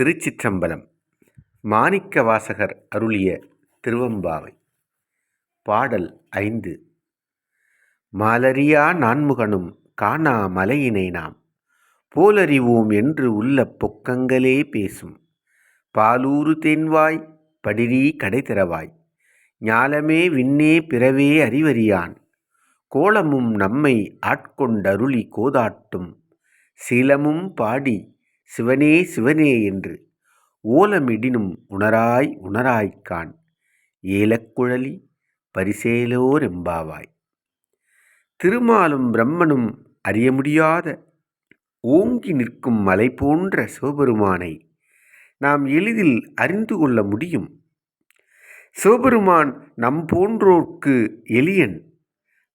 திருச்சிற்றம்பலம். மாணிக்க வாசகர் அருளிய திருவம்பாவை. பாடல் ஐந்து. மாலரியா நான்முகனும் காணா மலையினை நாம். போலறிவோம் என்று உள்ள பொக்கங்களே பேசும். பாலூரு தென்வாய் படிரி கடை திறவாய் ஞாலமே விண்ணே பிறவே அறிவறியான். கோலமும் நம்மை ஆட்கொண்டருளி கோதாட்டும். சீலமும் பாடி சிவனே சிவனே என்று ஓலமிடினும் உணராய் உணராய்க்கான் ஏலக்குழலி பரிசேலோரெம்பாவாய் திருமாலும் பிரம்மனும் அறிய முடியாத ஓங்கி நிற்கும் மலை போன்ற சிவபெருமானை நாம் எளிதில் அறிந்து கொள்ள முடியும். சிவபெருமான் நம் போன்றோர்க்கு எளியன்.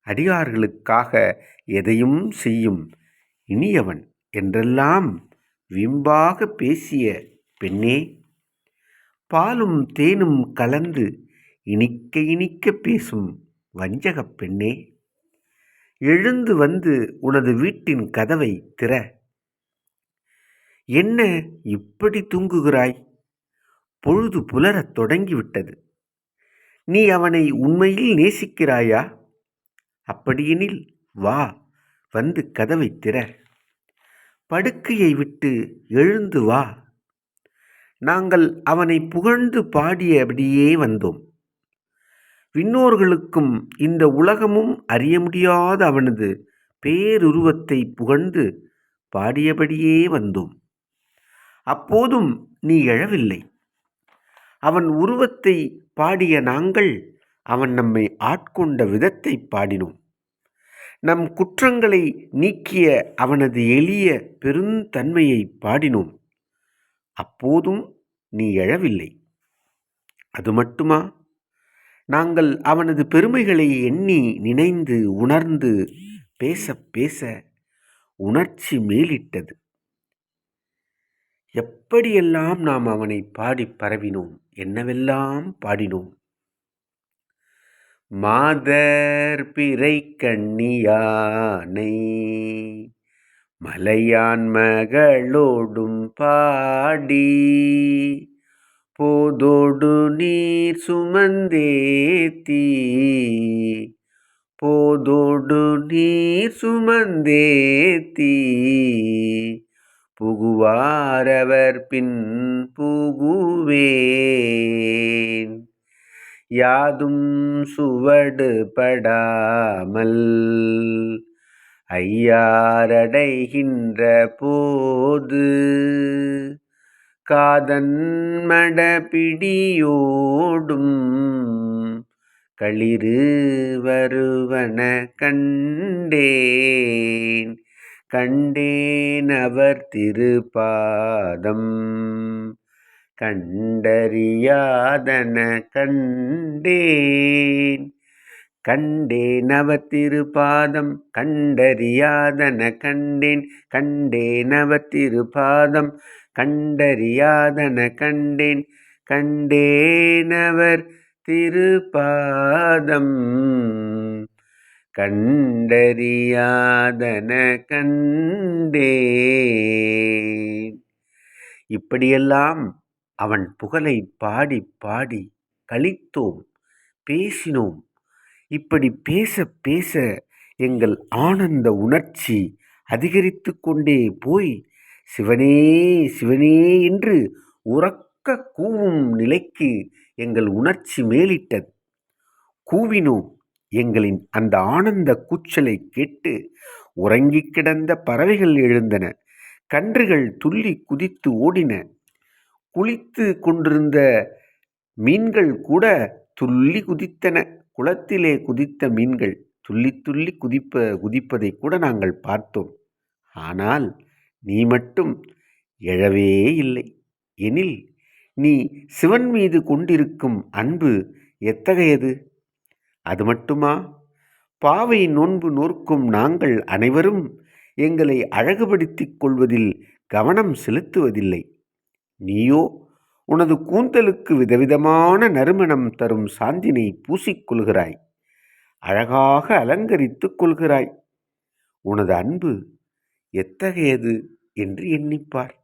அடியார்களுக்காக எதையும் செய்யும் இனியவன் என்றெல்லாம் விம்பாக பேசிய பெண்ணே பாலும் தேனும் கலந்து இனிக்க இனிக்க பேசும் வஞ்சகப் பெண்ணே எழுந்து வந்து உனது வீட்டின் கதவை திற. என்ன இப்படி தூங்குகிறாய்? பொழுது புலரத் தொடங்கிவிட்டது. நீ அவனை உண்மையில் நேசிக்கிறாயா? அப்படியெனில் வா வந்து கதவை திற. படுக்கையை விட்டு எழுந்து வா. நாங்கள் அவனை புகழ்ந்து பாடியபடியே வந்தோம். விண்ணோர்களுக்கும் இந்த உலகமும் அறிய முடியாத அவனது பேருருவத்தை புகழ்ந்து பாடியபடியே வந்தோம். அப்போதும் நீ எழவில்லை. அவன் உருவத்தை பாடிய நாங்கள் அவன் நம்மை ஆட்கொண்ட விதத்தை பாடினோம். நம் குற்றங்களை நீக்கிய அவனது எளிய பெருந்தன்மையை பாடினோம். அப்போதும் நீ எழவில்லை. அது மட்டுமா? நாங்கள் அவனது பெருமைகளை எண்ணி நினைந்து உணர்ந்து பேச பேச உணர்ச்சி மேலிட்டது. எப்படியெல்லாம் நாம் அவனை பாடி பரவினோம் என்னவெல்லாம் பாடினோம்? மாதர் பிறை கண்ணியானை மலையான் மகளோடும் பாடி போதோடு நீர் சுமந்தேத்தி போதோடு நீர் சுமந்தேத்தி புகுவாரவர் பின் புகுவேன். யாதும் சுவடு படாமல் ஐயாரடைகின்ற போது காதன் மடபிடியோடும் களிறு வருவன கண்டேன். கண்டேன் அவர் திருபாதம் கண்டறியாதன கண்டேன். கண்டேன் அவர் கண்டறியாதன கண்டேன். கண்டேன் அவர் திருப்பாதம் கண்டறியாதன கண்டேன். கண்டேனவர் திருபாதம் கண்டறியாதன கண்டே இப்படியெல்லாம் அவன் புகழை பாடி பாடி கழித்தோம் பேசினோம். இப்படி பேச பேச எங்கள் ஆனந்த உணர்ச்சி அதிகரித்து கொண்டே போய் சிவனே சிவனே என்று உறக்க கூவும் நிலைக்கு எங்கள் உணர்ச்சி மேலிட்டது. கூவினோம். எங்களின் அந்த ஆனந்த கூச்சலை கேட்டு உறங்கிக் கிடந்த பறவைகள் எழுந்தன. கன்றுகள் துள்ளி குதித்து ஓடின. குளித்து கொண்டிருந்த மீன்கள் கூட துள்ளி குதித்தன. குளத்திலே குதித்த மீன்கள் துள்ளி துள்ளி குதிப்ப குதிப்பதை கூட நாங்கள் பார்த்தோம். ஆனால் நீ மட்டும் எழவே இல்லை. எனில் நீ சிவன் மீது கொண்டிருக்கும் அன்பு எத்தகையது? அது மட்டுமா? பாவை நோன்பு நோர்க்கும் நாங்கள் அனைவரும் எங்களை அழகுபடுத்திக் கொள்வதில் கவனம் செலுத்துவதில்லை. நீயோ? உனது கூந்தலுக்கு விதவிதமான நறுமணம் தரும் சாந்தினை பூசிக்கொள்கிறாய் அழகாக அலங்கரித்துக் கொள்கிறாய். உனது அன்பு எத்தகையது? என்று எண்ணிப்பார்.